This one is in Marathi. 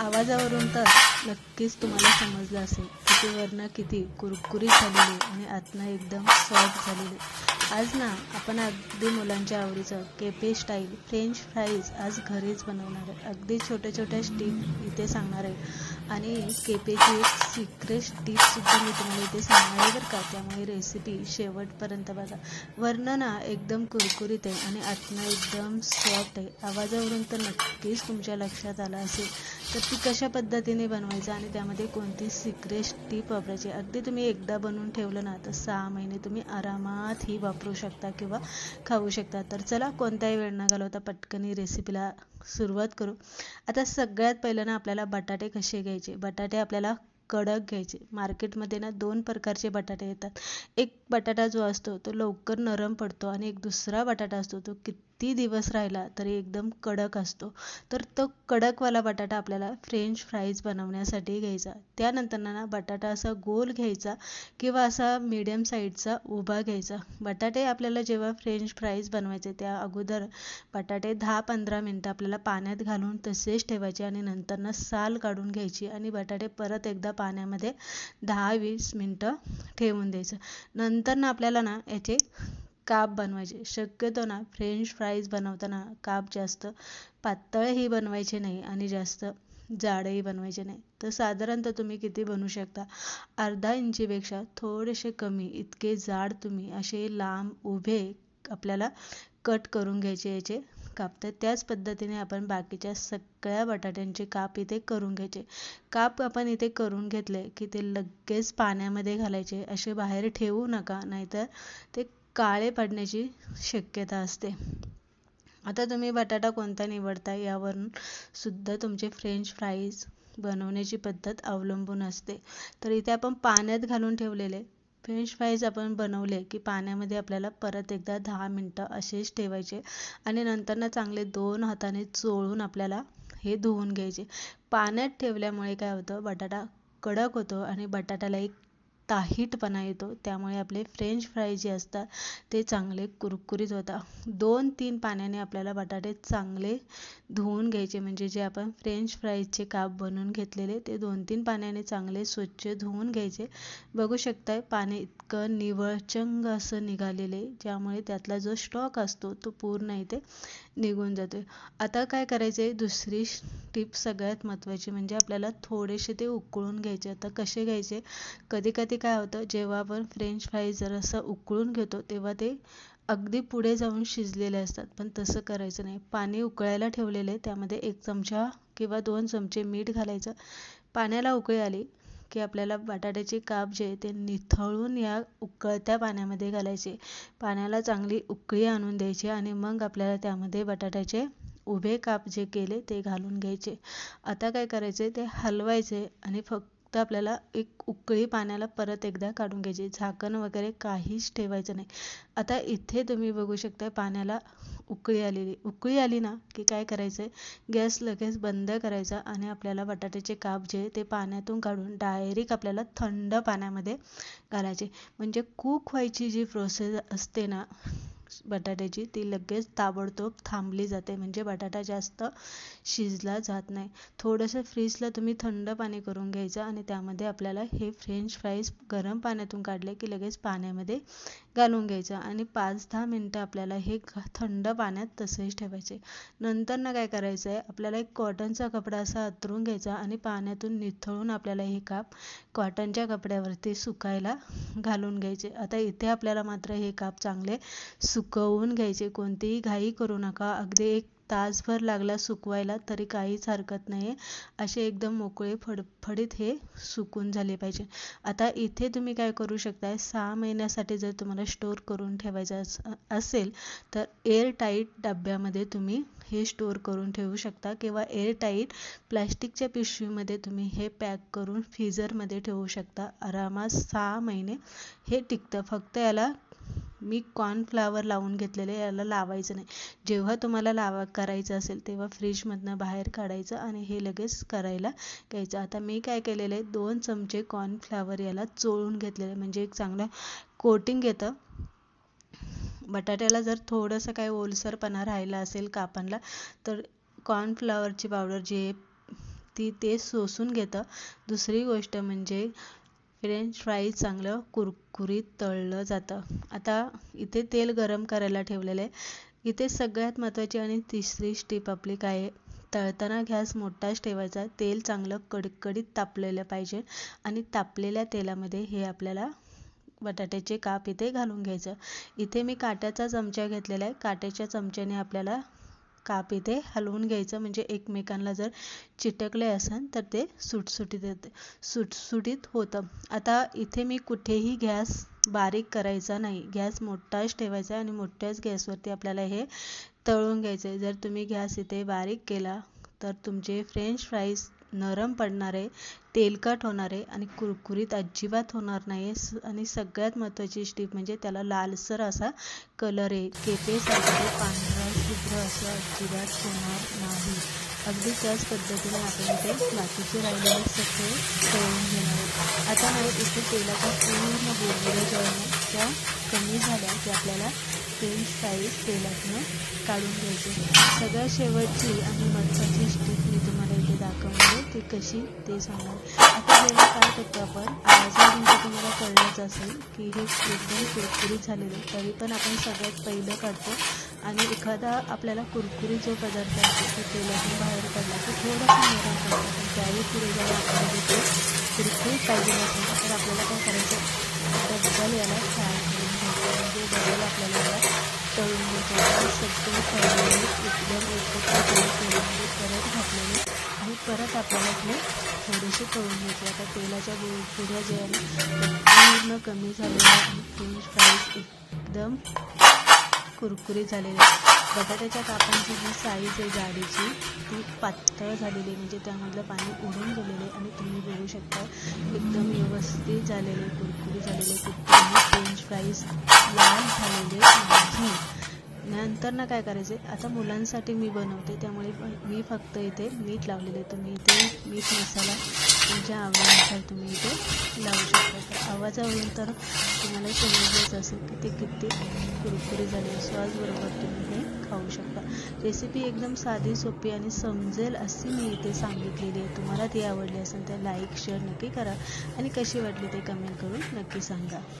आवाजावरून तर नक्कीच तुम्हाला समजलं असेल वरनं वर्ण किती कुरकुरी झालेले आणि आतनं एकदम सॉफ्ट झालेले. आज ना आपण अगदी मुलांच्या आवडीचं केपे स्टाईल फ्रेंच फ्राईज आज घरीच बनवणार आहे. अगदी छोट्या छोट्या स्टीप इथे सांगणार आहे. आणि केपेची एक सिक्रेट टिपसुद्धा मी तुम्हाला इथे सांगणार आहे बरं का. त्यामुळे रेसिपी शेवटपर्यंत बघा. वर्ण ना एकदम कुरकुरीत आहे आणि आतनं एकदम सॉफ्ट आहे. आवाजावरून तर नक्कीच तुमच्या लक्षात आलं असेल. तर ती कशा पद्धतीने बनवायचं आणि त्यामध्ये कोणती सिक्रेट टीप वापरायची. अगदी तुम्ही एकदा बनवून ठेवलं ना तर सहा महिने तुम्ही आरामात ही वापरू शकता किंवा खाऊ शकता. तर चला कोणताही वेळ न घालवता पटकन ही रेसिपीला सुरुवात करू. आता सगळ्यात पहिलं ना आपल्याला बटाटे कसे घ्यायचे? बटाटे आपल्याला कडक घ्यायचे. मार्केटमध्ये ना दोन प्रकारचे बटाटे येतात. एक बटाटा जो असतो तो लवकर नरम पडतो आणि एक दुसरा बटाटा असतो तो किती दिवस राहिला तरी एकदम कडक असतो. तर तो कडकवाला बटाटा आपल्याला फ्रेंच फ्राईज बनवण्यासाठी घ्यायचा. त्यानंतर ना बटाटा असा गोल घ्यायचा किंवा असा मीडियम साईजचा उभा घ्यायचा. बटाटे आपल्याला जेव्हा फ्रेंच फ्राईज बनवायचे त्या अगोदर बटाटे दहा पंधरा मिनटं आपल्याला पाण्यात घालून तसेच ठेवायचे आणि नंतर ना साल काढून घ्यायची आणि बटाटे परत एकदा पाण्यामध्ये दहा वीस मिनटं ठेवून द्यायचं. नंतर ना आपल्याला ना याचे काप बनवायचे. शक्यतो ना फ्रेंच फ्राईज बनवताना काप जास्त पातळही बनवायचे नाही आणि जास्त जाडही बनवायचे नाही. तर साधारणतः तुम्ही किती बनवू शकता? अर्धा इंचीपेक्षा थोडेसे कमी इतके जाड तुम्ही असे लांब उभे आपल्याला कट करून घ्यायचे याचे काप तर त्याच पद्धतीने आपण बाकीच्या सगळ्या बटाट्यांचे काप इथे करून घ्यायचे. काप आपण इथे करून घेतले की ते लगेच पाण्यामध्ये घालायचे. असे बाहेर ठेवू नका नाहीतर ते काळे पडण्याची शक्यता असते. आता तुम्ही बटाटा कोणता निवडता? यावरून सुद्धा तुमचे फ्रेंच फ्राईज बनवण्याची पद्धत अवलंबून असते. तर इथे आपण पाण्यात घालून ठेवलेले फ्रेंच फ्राईज आपण बनवले की पाण्यामध्ये आपल्याला परत एकदा दहा मिनटं असेच ठेवायचे आणि नंतरनं चांगले दोन हाताने चोळून आपल्याला हे धुवून घ्यायचे. पाण्यात ठेवल्यामुळे काय होतं? बटाटा कडक होतो आणि बटाट्याला एक ताहीटपणा येतो. त्यामुळे आपले फ्रेंच फ्राय जे असतात ते चांगले कुरकुरीत होतात. दोन तीन पाण्याने आपल्याला बटाटे चांगले धुवून घ्यायचे. म्हणजे जे आपण फ्रेंच फ्राईजचे काप बनवून घेतलेले ते दोन तीन पाण्याने चांगले स्वच्छ धुवून घ्यायचे. बघू शकताय पाणी इतकं निवळचंग असं निघालेले ज्यामुळे त्यातला जो स्टॉक असतो तो पूर्ण इथे निघून जातोय. आता काय करायचे दुसरी टिप सगळ्यात महत्त्वाची म्हणजे आपल्याला थोडेसे ते उकळून घ्यायचे. आता कसे घ्यायचे? कधी कधी काय होतं जेव्हा आपण फ्रेंच फ्राईज जरासं उकळून घेतो तेव्हा ते अगदी पुढे जाऊन शिजलेले असतात. पण तसं करायचं नाही. पाणी उकळायला ठेवलेले त्यामध्ये एक चमचा किंवा दोन चमचे मीठ घालायचं. पाण्याला उकळी आली की आपल्याला बटाट्याचे काप जे ते निथळून या उकळत्या पाण्यामध्ये घालायचे. पाण्याला चांगली उकळी आणून द्यायची आणि मग आपल्याला त्यामध्ये बटाट्याचे उभे काप जे केले ते घालून घ्यायचे. आता काय करायचे? ते हलवायचे आणि फक्त आपल्याला एक उकळी पाण्याला परत एकदा काढून घ्यायची. झाकण वगैरे काहीच ठेवायचं नाही. आता इथे तुम्ही बघू शकता पाण्याला उकळी आलेली. उकळी आली ना की काय करायचं आहे गॅस लगेच बंद करायचा आणि आपल्याला बटाट्याचे काप जे ते पाण्यातून काढून डायरेक्ट आपल्याला थंड पाण्यामध्ये घालायचे. म्हणजे कूक व्हायची जी प्रोसेस असते ना बटाट्याची ती लगेच ताबडतोब थांबली जाते. म्हणजे बटाटा जास्त शिजला जात नाही. थोडंसं फ्रीजला तुम्ही थंड पाणी करून घ्यायचं आणि त्यामध्ये आपल्याला हे फ्रेंच फ्राईज गरम पाण्यातून काढले की लगेच पाण्यामध्ये घालून घ्यायचं आणि पाच दहा मिनटं आपल्याला हे थंड पाण्यात तसेच ठेवायचे. नंतर ना काय करायचं आहे आपल्याला एक कॉटनचा कपडा असा अंथरून घ्यायचा आणि पाण्यातून निथळून आपल्याला हे काप कॉटनच्या कपड्यावरती सुकायला घालून घ्यायचे. आता इथे आपल्याला मात्र हे काप चांगले सुकवून घ्यायचे. कोणतीही घाई करू नका. अगदी एक तासभर लागला सुकवायला तरी काहीच हरकत नाही आहे असे एकदम मोकळे फडफडीत हे सुकून झाले पाहिजे. आता इथे तुम्ही काय करू शकताय? सहा महिन्यासाठी जर तुम्हाला स्टोअर करून ठेवायचं असेल तर एअरटाईट डब्यामध्ये तुम्ही हे स्टोअर करून ठेवू शकता. किंवा एअरटाईट प्लॅस्टिकच्या पिशवीमध्ये तुम्ही हे पॅक करून फ्रीझरमध्ये ठेवू शकता. आरामात सहा महिने हे टिकतं. फक्त याला मी कॉर्नफ्लावर लावून घेतलेले याला लावायचं नाही. जेव्हा तुम्हाला लावा करायचं असेल तेव्हा फ्रीजमधनं बाहेर काढायचं आणि हे लगेच करायला घ्यायचं. आता मी काय केलेलं आहे दोन चमचे कॉर्नफ्लावर याला चोळून घेतलेले म्हणजे एक चांगलं कोटिंग येतं. बटाट्याला जर थोडंसं काय ओलसरपणा राहिला असेल कापणला तर कॉर्नफ्लॉवरची पावडर जी आहे ती ते सोसून घेतं. दुसरी गोष्ट म्हणजे फ्रेंच फ्राईज चांगलं कुरकुरीत तळलं जातं. आता इथे तेल गरम करायला ठेवलेलं आहे. इथे सगळ्यात महत्त्वाची आणि तिसरी स्टेप आपली काय आहे? तळताना गॅस मोठाच ठेवायचा. तेल चांगलं कडकडीत तापलेलं पाहिजे आणि तापलेल्या तेलामध्ये हे आपल्याला बटाट्याचे काप इथे घालून घ्यायचं. इथे मी काट्याचा चमचा घेतलेला आहे. काट्याच्या चमच्याने आपल्याला काप इथे हलवून घ्यायचं. म्हणजे एकमेकांना जर चिटकले असेल तर ते सुटसुटीत येते सुटसुटीत होतं. आता इथे मी कुठेही गॅस बारीक करायचा नाही. गॅस मोठाच ठेवायचा आणि मोठ्याच गॅसवरती आपल्याला हे तळून घ्यायचं आहे जर तुम्ही गॅस इथे बारीक केला तर तुमचे फ्रेंच फ्राईज नरम पडणार आहे तेलकट होणारे आणि कुरकुरीत अजिबात होणार नाही आणि सगळ्यात महत्त्वाची स्टीप म्हणजे त्याला लालसर असा कलर आहे. केपेसारखे पांढरा शुभ्र असं अजिबात होणार नाही. अगदी त्याच पद्धतीने आपण इथे बाकीचे राहिलेले सगळे तळून घेणार आहोत. आता नाही इथे तेलाचा पूर्ण बुरबुऱ्या ज्या आहे त्या कमी झाल्या की आपल्याला फ्रेंच फ्राईज तेलातनं काढून घ्यायचे. सगळ्या शेवटची आणि महत्त्वाची स्टीप मी तुम्हाला दाखवणार म्हणजे ती कशी ते सांगणार आता जेव्हा काय करतो आपण आवाजावरून तर तुम्हाला कळलंच असेल की हे एकदम कुरकुरीत झालेलं तरी पण आपण सगळ्यात पहिलं काढतो आणि एखादा आपल्याला कुरकुरीत जो पदार्थ असतो तो तेलातून बाहेर पडला की थोडासा नरम करतो त्यावेळी पुढे जेव्हा आपल्याला ते कुरकुरीत पाहिजे नसेल तर आपल्याला काय करायचं? आता बदल याला फ्राय करून घ्यायचं. म्हणजे बदल आपल्याला याला तळून घ्यायचं. सगळे तळलेले एकदम एकत्र करून तेलामध्ये परत घातलेले आणि परत आपल्याला ते थोडेसे तळून घ्यायचे आता तेलाच्या पुढ्या जे आहे पूर्ण कमी झालेलं आणि फ्रेंच फ्राईज एकदम कुरकुरीत झालेले बटाट्याच्या कापांची जी साईज आहे जाडीची ती पातळ झालेली म्हणजे त्यामधलं पाणी उडून गेलेले आणि तुम्ही बघू शकता एकदम व्यवस्थित झालेले कुरकुरी झालेले कुरकुरी फ्रेंच फ्राईज लाल झालेले नंतर ना काय करायचे आता मुलांसाठी मी बनवते त्यामुळे मी फक्त इथे मीठ लावलेले तुम्ही इथे मीठ मसाला तुमच्या आवडीनुसार तुम्ही इथे लावू शकता. तर आवाजावरून तर तुम्हाला समजलंच असेल की ते किती कुरकुरी झाले. सॉसबरोबर तुम्ही हे खाऊ शकता. रेसिपी एकदम साधी सोपी आणि समजेल अशी मी इथे सांगितलेली आहे. तुम्हाला ती आवडली असेल तर लाईक शेअर नक्की करा. आणि कशी वाटली ते कमेंट करून नक्की सांगा.